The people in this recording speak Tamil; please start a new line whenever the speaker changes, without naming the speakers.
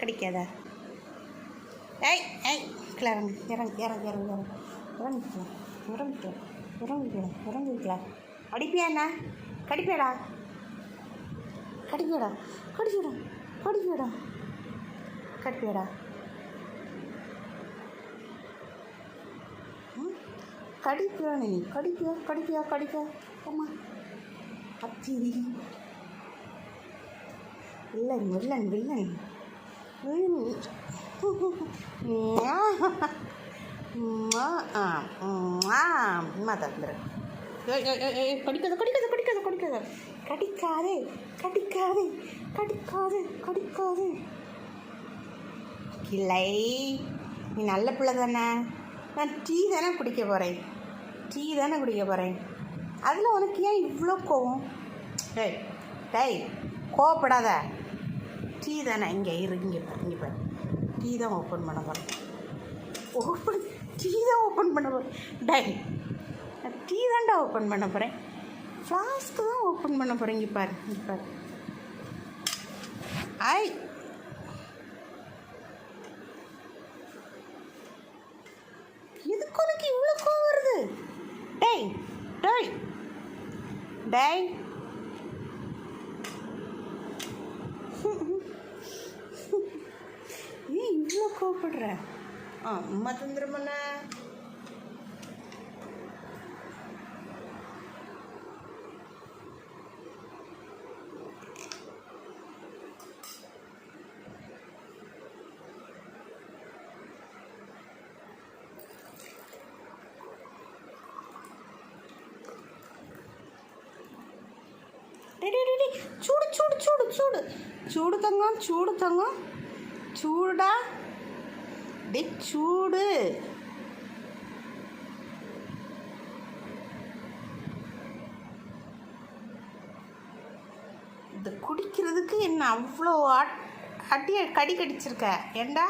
கடிக்காதா. ஏய் ஏய் கிளறங்க இறங்க இறங்க இறங்க இறங்கு இறங்கிக்கலாம் இறங்கிக்கலாம் இறங்கிக்கலாம் இறங்கிக்கலாம் அடிப்பியா என்ன? கடிப்பியாடா? கடிப்பியாடா? கடிப்பியாடா? கடிப்பியாடா? கடிப்பியாடா? ம்? கடிப்பியா நீ? கடிப்பியா கடிப்பியா கடிப்பா அம்மா. அத்தி வில்லன் வில்லன் வில்லன். அம்மா தந்துரு கடிக்காத கடிக்காத கடிக்காத கடிக்காத கடிக்காதே. கடிக்காதே கடிக்காதே. கடிக்காதே இல்லை நீ நல்ல பிள்ளை தானே நான் டீ தானே குடிக்க போகிறேன் டீ தானே குடிக்க போகிறேன் அதில் உனக்கு ஏன் இவ்வளோ கோவம்? டேய் டேய் கோவப்படாத. டீ தானே இங்கே இரு இங்கே பாரு இங்கே பாரு. டீ தான் ஓப்பன் பண்ண போகிறேன் ஓப்பன் டீ தான் ஓப்பன் பண்ண போகிறேன் டை நான் டீ தான்டா ஓப்பன் பண்ண போகிறேன் ஃப்ளாஸ்க்கு தான் ஓப்பன் பண்ண போகிறேன் இங்கே பாரு இங்கே பாரு. ஐ! எதுக்கு உனக்கு இவ்வளோ கோவம் வருது? டேய் டேய் டேய் ஏன் இவ்வளோ கோவப்படுற ஆ அம்மா தந்துருமண்ண. சூடு சூடு சூடு சூடு. சூடு தங்கம் சூடு தங்கம். சூடா டே சூடு. இது குடிக்கிறதுக்கு என்ன அவ்வளோ அட் அடி கடி கடிச்சிருக்க? ஏண்டா?